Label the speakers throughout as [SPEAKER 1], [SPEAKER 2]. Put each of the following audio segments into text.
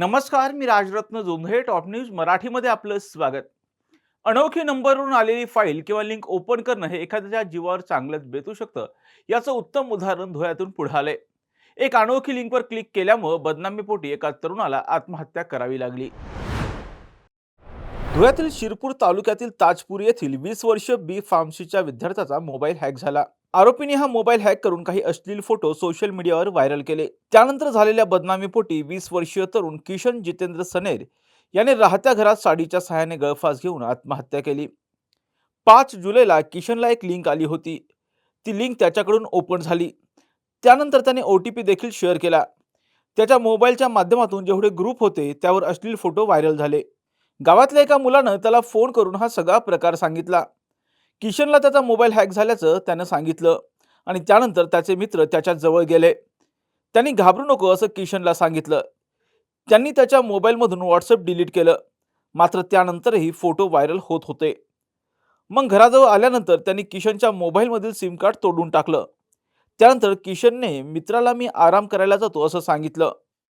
[SPEAKER 1] नमस्कार मी Rajratna Jondhale top news मराठीमध्ये आपलं स्वागत. अनोखी नंबरवरून आलेली फाईल किंवा लिंक ओपन करणं हे एखाद्याच्या जीवावर चांगलंच बेतू शकतं याचं उत्तम उदाहरण धुळ्यातून पुढे आलंय. एक अनोखी लिंकवर क्लिक केल्यामुळं बदनामीपोटी एका तरुणाला आत्महत्या करावी लागली. धुळ्यातील शिरपूर तालुक्यातील ताजपूर येथील वीस वर्षीय बी फार्मसीच्या विद्यार्थ्याचा मोबाईल हॅक झाला. आरोपीने हा मोबाईल हॅक करून काही अश्लील फोटो सोशल मीडियावर व्हायरल केले. त्यानंतर झालेल्या बदनामीपोटी वीस वर्षीय तरुण किशन जितेंद्र सनेर याने राहत्या घरात साडीच्या सहाय्याने गळफास घेऊन आत्महत्या केली. पाच जुलैला किशनला एक लिंक आली होती. ती लिंक त्याच्याकडून ओपन झाली. त्यानंतर त्याने ओ टी पी देखील शेअर केला. त्याच्या मोबाईलच्या माध्यमातून जेवढे ग्रुप होते त्यावर अश्लील फोटो व्हायरल झाले. गावातल्या एका मुलानं त्याला फोन करून हा सगळा प्रकार सांगितला. किशनला त्याचा मोबाईल हॅक झाल्याचं त्यानं सांगितलं आणि त्यानंतर त्याचे मित्र त्याच्याजवळ गेले. त्यांनी घाबरू नको असं किशनला सांगितलं. त्यांनी त्याच्या मोबाईलमधून व्हॉट्सअप डिलीट केलं. मात्र त्यानंतरही फोटो व्हायरल होत होते. मग घराजवळ आल्यानंतर त्यांनी किशनच्या मोबाईलमधील सिम कार्ड तोडून टाकलं. त्यानंतर किशनने मित्राला मी आराम करायला जातो असं सांगितलं.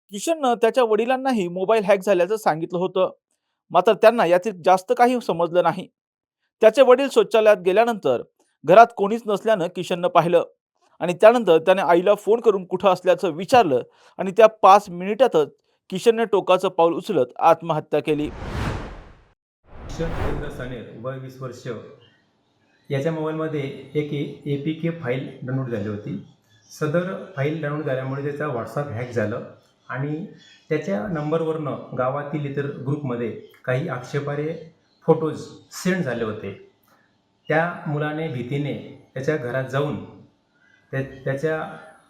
[SPEAKER 1] किशननं त्याच्या वडिलांनाही मोबाईल हॅक झाल्याचं सांगितलं होतं. मात्र त्यांना यातील जास्त काही समजलं नाही. त्याचे वडील शौचालयात गेल्यानंतर घरात कोणीच नसल्यानं किशननं पाहिलं. आणि त्यानंतर त्याने आईला फोन करून कुठं असल्याचं विचारलं आणि त्या पाच मिनिटातच किशनने टोकाचं पाऊल उचलत आत्महत्या केली.
[SPEAKER 2] किशन रवींद्र वय वीस वर्ष. याच्या मोबाईलमध्ये एक A P K file download झाली होती. सदर फाईल डाउनलोड झाल्यामुळे त्याचा व्हॉट्सअप हॅक झालं आणि त्याच्या नंबरवरनं गावातील इतर ग्रुपमध्ये काही आक्षेपारे फोटोज सेंड झाले होते. त्या मुलाने भीतीने त्याच्या घरात जाऊन त्या त्याच्या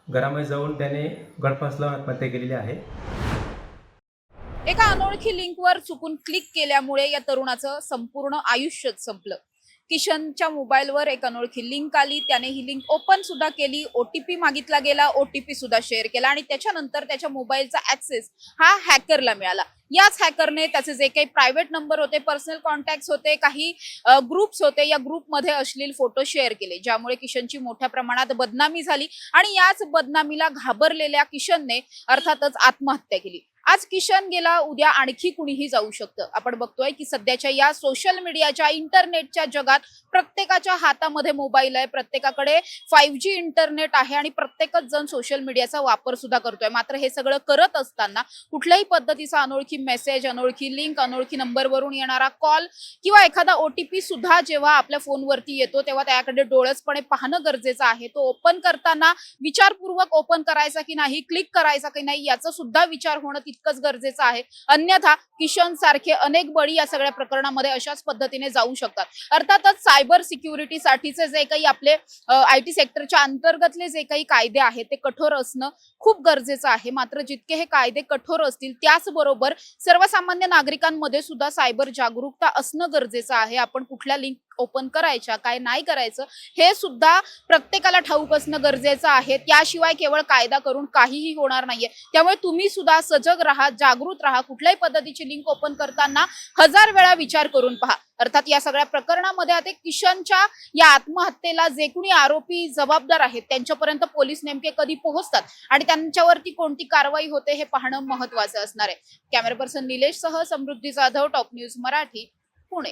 [SPEAKER 2] घरामध्ये जाऊन त्याने गळफास लावून आत्महत्या केलेली आहे.
[SPEAKER 3] एका अनोळखी लिंकवर चुकून क्लिक केल्यामुळे या तरुणाचं संपूर्ण आयुष्यच संपलं. किशनच्या मोबाईलवर एक अनोळखी लिंक आली. त्याने ही लिंक ओपन सुद्धा केली. ओटीपी मागितला गेला. ओटीपी सुद्धा शेअर केला. आणि त्याच्यानंतर त्याच्या मोबाईलचा ऍक्सेस हा हॅकरला मिळाला. याच हॅकरने त्याचे जे काही प्रायव्हेट नंबर होते पर्सनल कॉन्टॅक्ट होते काही ग्रुप्स होते या ग्रुपमध्ये अश्लील फोटो शेअर केले ज्यामुळे किशनची मोठ्या प्रमाणात बदनामी झाली. आणि याच बदनामीला घाबरलेल्या किशनने अर्थातच आत्महत्या केली. आज किशन गेला उद्या आणखी कुणीही जाऊ शकतं. आपण बघतोय की सध्याच्या या सोशल मीडियाच्या इंटरनेटच्या जगात प्रत्येकाच्या हातामध्ये मोबाईल आहे. प्रत्येकाकडे फाईव्ह जी इंटरनेट आहे आणि प्रत्येकच जण सोशल मीडियाचा वापर सुद्धा करतोय. मात्र हे सगळं करत असताना कुठल्याही पद्धतीचा अनोळखी मेसेज अनोळखी लिंक अनोळखी नंबरवरून येणारा कॉल किंवा एखादा ओटीपी सुद्धा जेव्हा आपल्या फोनवरती येतो तेव्हा त्याकडे डोळसपणे पाहणं गरजेचं आहे. तो ओपन करताना विचारपूर्वक ओपन करायचा की नाही क्लिक करायचा की नाही याचा सुद्धा विचार होणं तितकंच गरजेचं आहे. अन्यथा किशन सारखे अनेक बळी या सगळ्या प्रकरणामध्ये अशाच पद्धतीने जाऊ शकतात. अर्थातच सायबर सिक्युरिटीसाठीचे जे काही आपले आय टी सेक्टरच्या अंतर्गतले जे काही कायदे आहेत ते कठोर असणं खूप गरजेचं आहे. मात्र जितके हे कायदे कठोर असतील त्याचबरोबर सर्वसामान्य नागरिकांमध्ये सुद्धा सायबर जागरूकता असणं गरजेचं आहे. आपण कुठल्या लिंक ओपन करायच्या काय नाही करायचं हे सुद्धा प्रत्येकाला ठाऊक असणं गरजेचं आहे. त्याशिवाय केवळ कायदा करून काहीही होणार नाहीये. त्यामुळे तुम्ही सुद्धा सजग राहा जागृत राहा कुठल्याही पद्धतीची लिंक ओपन करताना हजार वेळा विचार करून पहा. अर्थात या सगळ्या प्रकरणामध्ये आता किशनच्या या आत्महत्येला जे कोणी आरोपी जबाबदार आहेत त्यांच्यापर्यंत पोलीस नेमके कधी पोहोचतात आणि त्यांच्यावरती कोणती कारवाई होते हे पाहणं महत्वाचं असणार आहे. कॅमेरा पर्सन निलेश सह समृद्धी जाधव टॉप न्यूज मराठी पुणे.